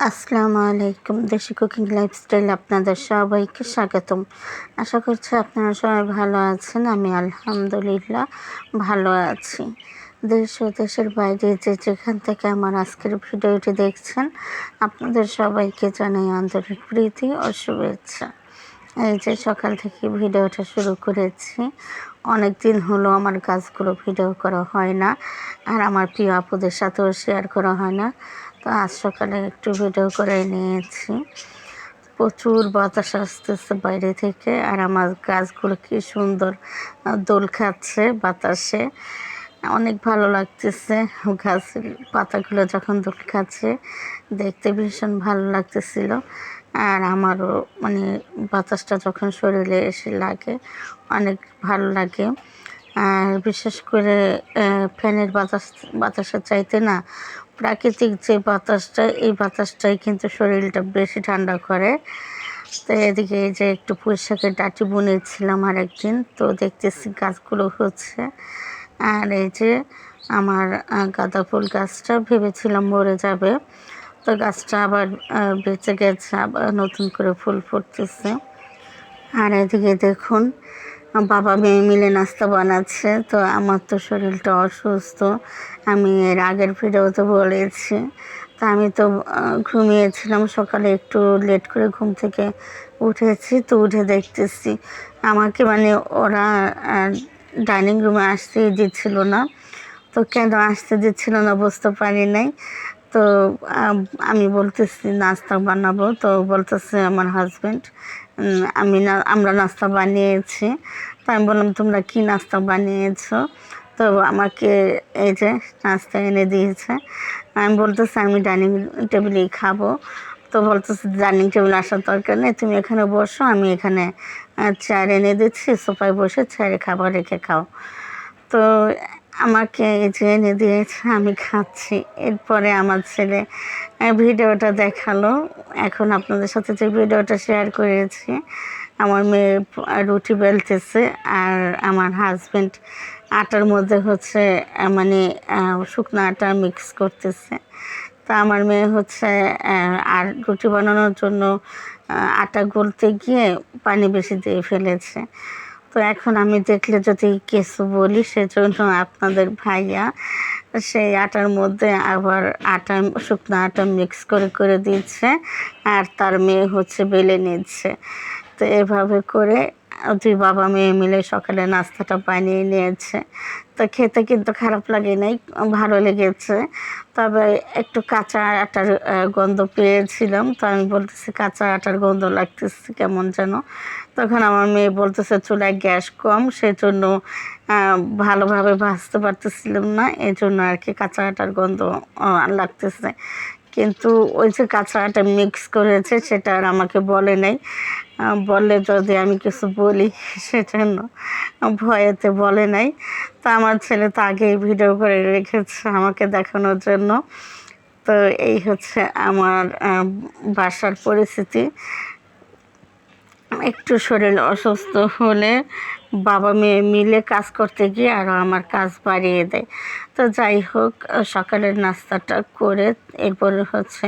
আসসালামু আলাইকুম। দেশি কুকিং লাইফস্টাইল আপনাদের সবাইকে স্বাগতম। আশা করছি আপনারা সবাই ভালো আছেন, আমি আলহামদুলিল্লাহ ভালো আছি। দেশ ও দেশের বাইরে যে যেখান থেকে আমার আজকের ভিডিওটি দেখছেন, আপনাদের সবাইকে জানাই আন্তরিক প্রীতি ও শুভেচ্ছা। এই যে সকাল থেকে ভিডিওটা শুরু করেছি, অনেক দিন হলো আমার কাজগুলো ভিডিও করা হয় না, আর আমার প্রিয় আপুদের সাথেও শেয়ার করা হয় না। আজ সকালে একটু ভিডিও করে নিয়েছি। প্রচুর বাতাস আসতেছে বাইরে থেকে, আর আমার গাছগুলো কি সুন্দর দোল খাচ্ছে বাতাসে। অনেক ভালো লাগতেছে গাছের পাতাগুলো যখন দোল খাচ্ছে, দেখতে ভীষণ ভালো লাগতেছিল। আর আমারও মানে বাতাসটা যখন শরীরে এসে লাগে, অনেক ভালো লাগে। আর বিশেষ করে ফ্যানের বাতাস, বাতাসের চাইতে না প্রাকৃতিক যে বাতাসটা, এই বাতাসটাই কিন্তু শরীরটা বেশি ঠান্ডা করে। তো এদিকে যে একটু পুঁইশাকের ডাটি বুনেছিলাম আর একদিন তো দেখতেছি গাছগুলো হচ্ছে। আর এই যে আমার গাঁদা ফুল গাছটা ভেবেছিলাম মরে যাবে। তো গাছটা আবার বেঁচে গেছে, আবার নতুন করে ফুল ফুটতেছে। আর এদিকে দেখুন, বাবা মেয়ে মিলে নাস্তা বানাচ্ছে, তো আমার তো শরীরটা অসুস্থ। আমি এর আগের ভিডিওতে বলেছি। তা আমি তো ঘুমিয়েছিলাম। সকালে একটু লেট করে ঘুম থেকে উঠেছি তো উঠে দেখতেছি। আমাকে মানে ওরা ডাইনিং রুমে আসতেই দিচ্ছিল না। তো কেন আসতে দিচ্ছিল না বুঝতে পারি নাই। তো, আমি বলতেছি, নাস্তা বানাবো। তো বলতেছে আমার হাজব্যান্ড আমি না, আমরা নাস্তা বানিয়েছি। তো আমি বললাম, তোমরা কী নাস্তা বানিয়েছো? তো আমাকে এই যে নাস্তা এনে দিয়েছে। আমি বলতেছি, আমি ডাইনিং টেবিলেই খাব। তো বলতেছে, ডাইনিং টেবিল আসার দরকার নেই, তুমি এখানে বসো, আমি এখানে চেয়ার এনে দিচ্ছি, সোফায় বসে চেয়ারে খাবার রেখে খাও। তো আমাকে এই যে এনে দিয়েছে, আমি খাচ্ছি। এরপরে আমার ছেলে ভিডিওটা দেখাল। এখন আপনাদের সাথে যে ভিডিওটা শেয়ার করেছি আমার মেয়ে রুটি বেলতেছে আর আমার হাজব্যান্ড আটার মধ্যে হচ্ছে মানে শুকনো আটা মিক্স করতেছে। তা আমার মেয়ে হচ্ছে আর রুটি বানানোর জন্য আটা গলতে গিয়ে পানি বেশি দিয়ে ফেলেছে। তো এখন আমি দেখলে যদি কিছু বলি, সেজন্য আপনাদের ভাইয়া সেই আটার মধ্যে আবার আটা, শুকনো আটা মিক্স করে করে দিচ্ছে আর তার মেয়ে হচ্ছে বেলে নিচ্ছে। তো এভাবে করে দুই বাবা মেয়ে মিলে সকালে নাস্তাটা বানিয়ে নিয়েছে। তো খেতে কিন্তু খারাপ লাগে নাই, ভালো লেগেছে। তবে একটু কাঁচা আটার গন্ধ পেয়েছিলাম। তো আমি বলতেছি, কাঁচা আটার গন্ধ লাগতেছে, কেমন যেন? তখন আমার মেয়ে বলতেছে, চুলায় গ্যাস কম, সেজন্য ভালোভাবে ভাজতে পারতেছিলাম না। এই জন্য আর কি কাঁচা আটার গন্ধ লাগতেছে। কিন্তু ওই যে কাঁচা আটা মিক্স করেছে, সেটা আর আমাকে বলে নাই। বললে যদি আমি কিছু বলি, সেজন্য ভয়েতে বলে নাই। তো আমার ছেলে তো আগেই ভিডিও করে রেখেছে আমাকে দেখানোর জন্য। তো এই হচ্ছে আমার বাসার পরিস্থিতি। একটু শরীর অসুস্থ হলে বাবা মেয়ে মিলে কাজ করতে গিয়ে আরও আমার কাজ বাড়িয়ে দেয়। তো যাই হোক, সকালের নাস্তাটা করে এরপরে হচ্ছে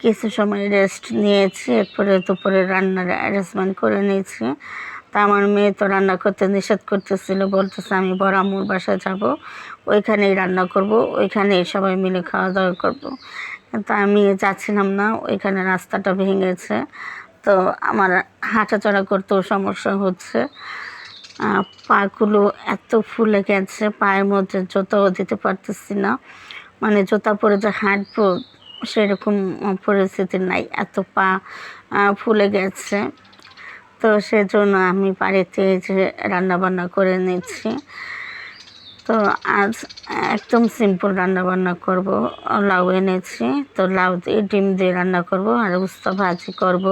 কিছু সময় রেস্ট নিয়েছি, এরপরে দুপুরে রান্নার অ্যারেঞ্জমেন্ট করে নিয়েছি। তা আমার মেয়ে তো রান্না করতে নিষেধ করতেছিল, বলতেছে আমি বড় আম্মুর বাসায় যাব, ওইখানেই রান্না করব, ওইখানেই সবাই মিলে খাওয়া দাওয়া করব। তা আমি যাচ্ছিলাম না, ওইখানে রাস্তাটা ভেঙেছে, তো আমার হাঁটাচলা করতেও সমস্যা হচ্ছে। পাগুলো এত ফুলে গেছে, পায়ের মধ্যে জুতাও দিতে পারতেছি না। মানে জুতা পরে যে হাঁটবো সেরকম পরিস্থিতি নাই। এত পা ফুলে গেছে। তো সেজন্য আমি বাড়িতে যে রান্নাবান্না করে নিচ্ছি। তো আজ একদম সিম্পল রান্নাবান্না করব। লাউ এনেছি। তো লাউ দিয়ে, ডিম দিয়ে রান্না করব আর উস্তা ভাজি করব।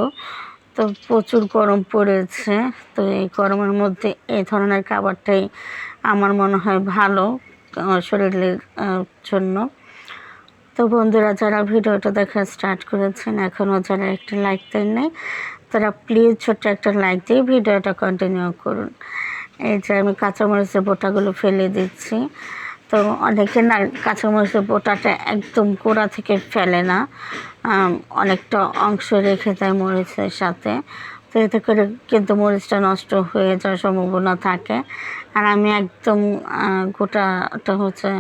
তো প্রচুর গরম পড়েছে। তো এই গরমের মধ্যে এই ধরনের খাবারটাই আমার মনে হয় ভালো শরীরের জন্য। তো বন্ধুরা, যারা ভিডিওটা দেখা স্টার্ট করেছেন এখনও যারা একটা লাইক দেন নাই, তারা প্লিজ ছোট্ট একটা লাইক দিয়ে ভিডিওটা কন্টিনিউ করুন। এই যে আমি কাঁচামরিচের বোটাগুলো ফেলে দিচ্ছি। তো অনেকে না, কাঁচামরিচের বোটাটা একদম গোড়া থেকে ফেলে না অনেকটা অংশ রেখে দেয় মরিচের সাথে। তো এতে করে কিন্তু মরিচটা নষ্ট হয়ে যাওয়ার সম্ভাবনা থাকে। আর আমি একদম গোটাটা হচ্ছে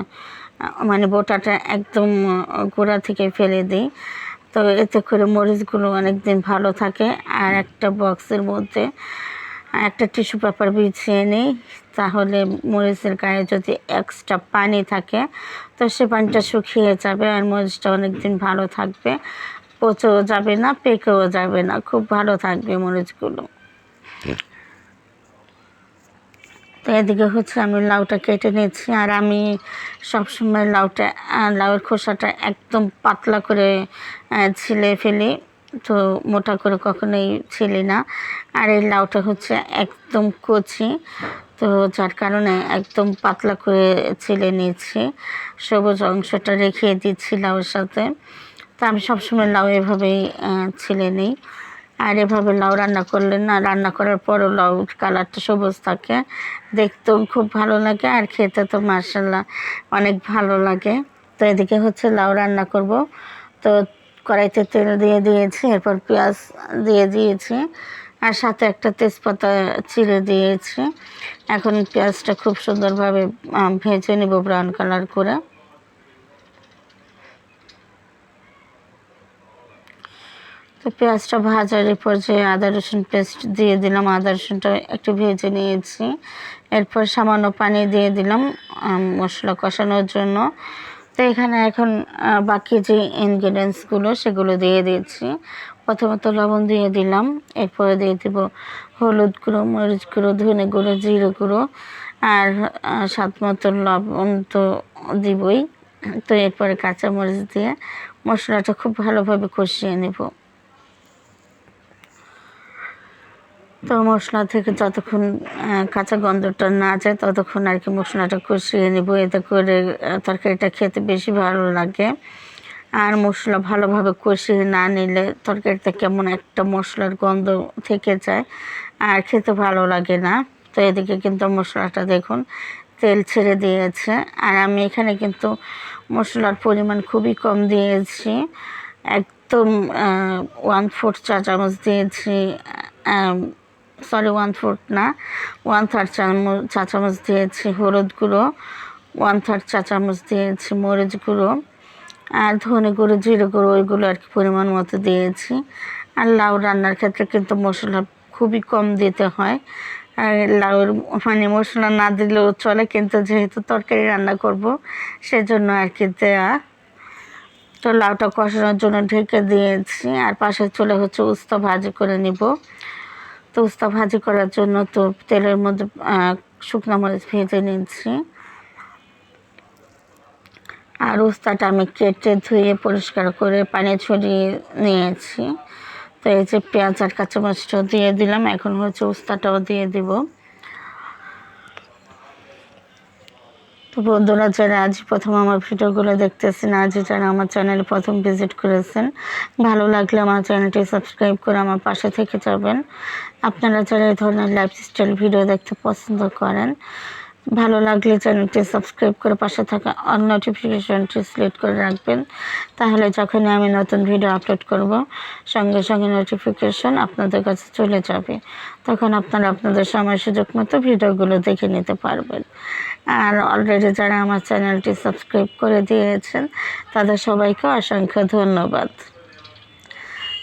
মানে বোটাটা একদম গোড়া থেকে ফেলে দিই। তো এতে করে মরিচগুলো অনেক দিন ভালো থাকে। আর একটা বক্সের মধ্যে একটা টিস্যু পেপার বিছিয়ে নিই। তাহলে মরিচের গায়ে যদি এক্সট্রা পানি থাকে, তো সে পানিটা শুকিয়ে যাবে আর মরিচটা অনেক দিন ভালো থাকবে। পচেও যাবে না, পেকেও যাবে না। খুব ভালো থাকবে মরিচগুলো। এদিকে হচ্ছে আমি লাউটা কেটে নিয়েছি আর আমি সবসময় লাউটা লাউয়ের খোসাটা একদম পাতলা করে ছিলে ফেলি। তো মোটা করে কখনোই ছিলি না। আর এই লাউটা হচ্ছে একদম কচি। তো যার কারণে একদম পাতলা করে ছিলে নিয়েছি। সবুজ অংশটা রেখে দিচ্ছি লাউয়ের সাথে। তো আমি সবসময় লাউ এভাবেই ছিলে নিই। আর এভাবে লাউ রান্না করলে না, রান্না করার পরও লাউ কালারটা সবুজ থাকে। দেখতেও খুব ভালো লাগে আর খেতে তো মার্শাল্লাহ অনেক ভালো লাগে। তো এদিকে হচ্ছে লাউ রান্না করব। তো কড়াইতে তেল দিয়ে দিয়েছি, এরপর পেঁয়াজ দিয়ে দিয়েছি আর সাথে একটা তেজপাতা চিড়ে দিয়েছি। এখন পেঁয়াজটা খুব সুন্দরভাবে ভেজে নেব ব্রাউন কালার করে। পেঁয়াজটা ভাজার এরপর যে আদা, রসুন পেস্ট দিয়ে দিলাম। আদা, রসুনটা একটু ভেজে নিয়েছি। এরপর সামান্য পানি দিয়ে দিলাম মশলা কষানোর জন্য। তো এখানে এখন বাকি যে ইনগ্রিডিয়েন্টসগুলো সেগুলো দিয়ে দিয়েছি। প্রথমত লবণ দিয়ে দিলাম। এরপরে দিয়ে দিব হলুদ গুঁড়ো, মরিচ গুঁড়ো, ধনে গুঁড়ো, জিরে গুঁড়ো। আর স্বাদ মতো লবণ তো দিবই। তো এরপরে কাঁচামরিচ দিয়ে মশলাটা খুব ভালোভাবে কষিয়ে নেব। তো মশলা থেকে যতক্ষণ কাঁচা গন্ধটা না যায় ততক্ষণ আর কি মশলাটা কষিয়ে নেব। এতে করে তরকারিটা খেতে বেশি ভালো লাগে। আর মশলা ভালোভাবে কষিয়ে না নিলে তরকারিতে কেমন একটা মশলার গন্ধ থেকে যায়, আর খেতে ভালো লাগে না। তো এদিকে কিন্তু মশলাটা দেখুন, তেল ছেড়ে দিয়েছে। আর আমি এখানে কিন্তু মশলার পরিমাণ খুবই কম দিয়েছি। একদম ওয়ান ফোর্থ চা চামচ দিয়েছি সরি ওয়ান ফোর্থ না ওয়ান থার্ড চামচ চা চামচ দিয়েছি হলুদ গুঁড়ো ওয়ান থার্ড চা চামচ দিয়েছি মরিচ গুঁড়ো, আর ধনে গুঁড়ো, জিরে গুঁড়ো, ওইগুলো আর কি পরিমাণ মতো দিয়েছি। আর লাউ রান্নার ক্ষেত্রে কিন্তু মশলা খুবই কম দিতে হয়। আর লাউর মানে মশলা না দিলেও চলে, কিন্তু যেহেতু তরকারি রান্না করব, সেজন্য আর কি দেয়া। তো লাউটা কষানোর জন্য ঢেকে দিয়েছি, আর পাশে চলে হচ্ছে উস্তা ভাজি করে নিব। উস্তা ভাজি করার জন্য তো তেলের মধ্যে শুকনো মরিচ ভেজে নিচ্ছি আর উস্তাটা আমি কেটে ধুয়ে পরিষ্কার করে পানি ছড়িয়ে নিয়েছি। তো এই যে পেঁয়াজ আর কাঁচামরিচটাও দিয়ে দিলাম, এখন হচ্ছে উস্তাটাও দিয়ে দিব। তো বন্ধুরা যারা আজ প্রথম আমার ভিডিওগুলো দেখতেছেন। আজ যারা আমার চ্যানেলে প্রথম ভিজিট করেছেন। ভালো লাগলে আমার চ্যানেলটি সাবস্ক্রাইব করে আমার পাশে থেকে যাবেন। আপনারা যারা এই ধরনের লাইফস্টাইল ভিডিও দেখতে পছন্দ করেন, ভালো লাগলে চ্যানেলটি সাবস্ক্রাইব করে পাশে থাকা অন নোটিফিকেশনটি সিলেক্ট করে রাখবেন। তাহলে যখনই আমি নতুন ভিডিও আপলোড করব, সঙ্গে সঙ্গে নোটিফিকেশন আপনাদের কাছে চলে যাবে। তখন আপনারা আপনাদের সময় সুযোগ মতো ভিডিওগুলো দেখে নিতে পারবেন। আর অলরেডি যারা আমার চ্যানেলটি সাবস্ক্রাইব করে দিয়েছেন, তাদের সবাইকে অসংখ্য ধন্যবাদ।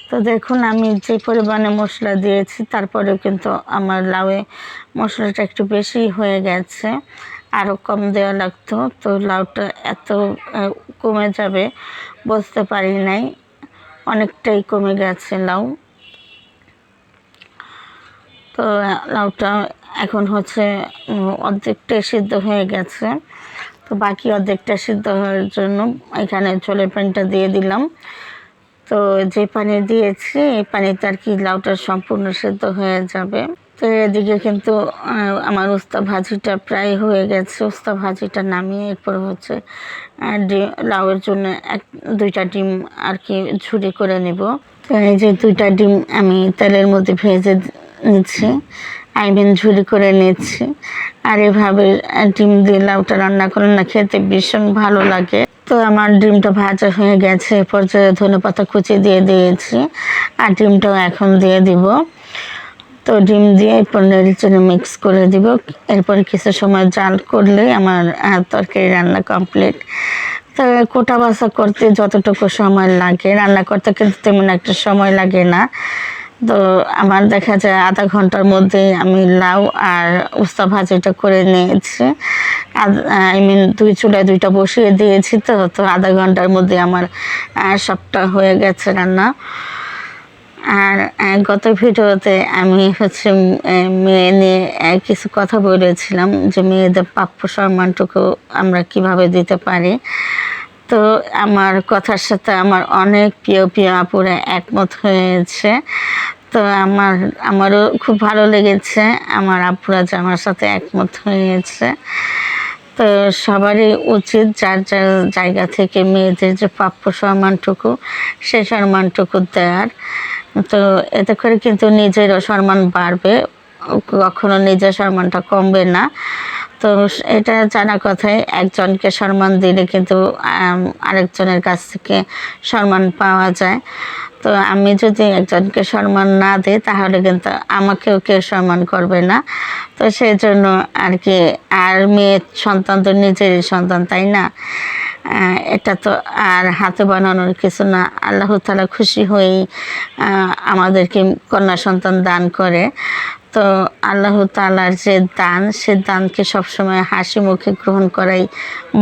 তো দেখুন, আমি যে পরিমাণে মশলা দিয়েছি, তারপরে কিন্তু আমার লাউয়ে মশলাটা একটু বেশি হয়ে গেছে আরও কম দেওয়া লাগতো, তো লাউটা এত কমে যাবে বুঝতে পারি নাই, অনেকটাই কমে গেছে লাউ। তো লাউটা এখন হচ্ছে অর্ধেকটা সিদ্ধ হয়ে গেছে। তো বাকি অর্ধেকটা সিদ্ধ হওয়ার জন্য এখানে জলের পানিটা দিয়ে দিলাম। তো যে পানি দিয়েছি, এই পানিতে আর কি লাউটা সম্পূর্ণ সিদ্ধ হয়ে যাবে। তো এদিকে কিন্তু আমার উস্তা ভাজিটা প্রায় হয়ে গেছে। উস্তা ভাজিটা নামিয়ে এরপর হচ্ছে লাউয়ের জন্য এক, দুইটা ডিম আর কি ঝুরি করে নেব। তো এই যে দুইটা ডিম আমি তেলের মধ্যে ভেজে নিচ্ছি। আই মিন ঝুরি করে নিচ্ছি। আর এভাবে ডিম দিয়ে লাউটা রান্না করে না, খেতে ভীষণ ভালো লাগে। তো আমার ডিমটা ভাজা হয়ে গেছে, এ পর্যায়ে ধনে পাতা কুচি দিয়ে দিয়েছি, আর ডিমটাও এখন দিয়ে দিব। তো ডিম দিয়ে এরপর নেড়েচেড়ে মিক্স করে দিব। এরপর কিছু সময় জাল করলে আমার তরকারি রান্না কমপ্লিট তো কোটা বাছা করতে যতটুকু সময় লাগে, রান্না করতে কিন্তু তেমন একটা সময় লাগে না। তো আমার দেখা যায় আধা ঘণ্টার মধ্যে আমি লাউ আর উস্তা ভাজিটা করে নিয়েছি। আই মিন দুই চুলায় দুইটা বসিয়ে দিয়েছি তো তো আধা ঘণ্টার মধ্যে আমার সবটা হয়ে গেছে রান্না। আর গত ভিডিওতে আমি হচ্ছে মেয়ে নিয়ে কিছু কথা বলেছিলাম যে মেয়েদের প্রাপ্য সম্মানটুকু আমরা কীভাবে দিতে পারি। তো আমার কথার সাথে আমার অনেক প্রিয় প্রিয় আপুরা একমত হয়েছে। তো আমার, আমারও খুব ভালো লেগেছে, আমার আপুরা যে আমার সাথে একমত হয়েছে। তো সবারই উচিত যার যার জায়গা থেকে মেয়েদের যে প্রাপ্য সম্মানটুকু সে সম্মানটুকু দেওয়ার তো এতে করে কিন্তু নিজেরও সম্মান বাড়বে। কখনো নিজের সম্মানটা কমবে না। তো এটা জানা কথাই, একজনকে সম্মান দিলে কিন্তু আরেকজনের কাছ থেকে সম্মান পাওয়া যায়। তো আমি যদি একজনকে সম্মান না দিই, তাহলে কিন্তু আমাকেও কেউ সম্মান করবে না। তো সেই জন্য আর কি, আর মেয়ে সন্তান তো নিজেরই সন্তান, তাই না? এটা তো আর হাতে বানানোর কিছু না। আল্লাহ তালা খুশি হয়েই আমাদেরকে কন্যা সন্তান দান করে। তো আল্লাহ তালার যে দান, সে দানকে সবসময় হাসি মুখে গ্রহণ করাই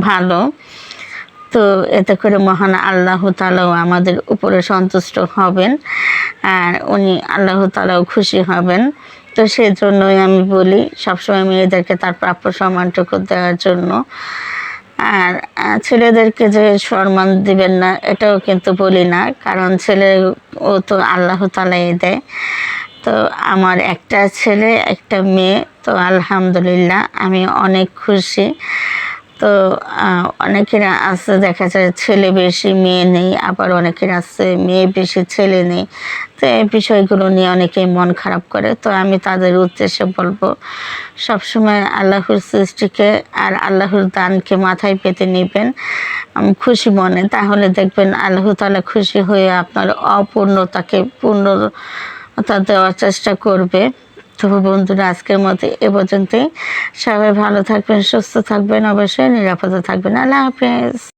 ভালো। তো এতে করে মহান আল্লাহ তালাও আমাদের উপরে সন্তুষ্ট হবেন আর উনি আল্লাহ তালাও খুশি হবেন। তো সেই জন্যই আমি বলি, সবসময় মেয়েদেরকে তার প্রাপ্য সম্মানটুকু দেওয়ার জন্য। আর ছেলেদেরকে যে সম্মান দিবেন না, এটাও কিন্তু বলি না, কারণ ছেলে ও তো আল্লাহ তালাই দেয়। তো আমার একটা ছেলে, একটা মেয়ে। তো আলহামদুলিল্লাহ, আমি অনেক খুশি। তো অনেকের আছে, দেখা যায় ছেলে বেশি, মেয়ে নেই, আবার অনেকের আছে মেয়ে বেশি, ছেলে নেই। তো এই বিষয়গুলো নিয়ে অনেকেই মন খারাপ করে। তো আমি তাদের উদ্দেশ্যে বলব, সবসময় আল্লাহর সৃষ্টিকে আর আল্লাহর দানকে মাথায় পেতে নেবেন। খুশি মনে। তাহলে দেখবেন আল্লাহ তাআলা খুশি হয়ে আপনার অপূর্ণতাকে পূর্ণতা দেওয়ার চেষ্টা করবে। তো বন্ধুরা, আজকের মতো এ পর্যন্তই। সবাই ভালো থাকবেন, সুস্থ থাকবেন, অবশ্যই নিরাপদে থাকবেন। আল্লাহ হাফেজ।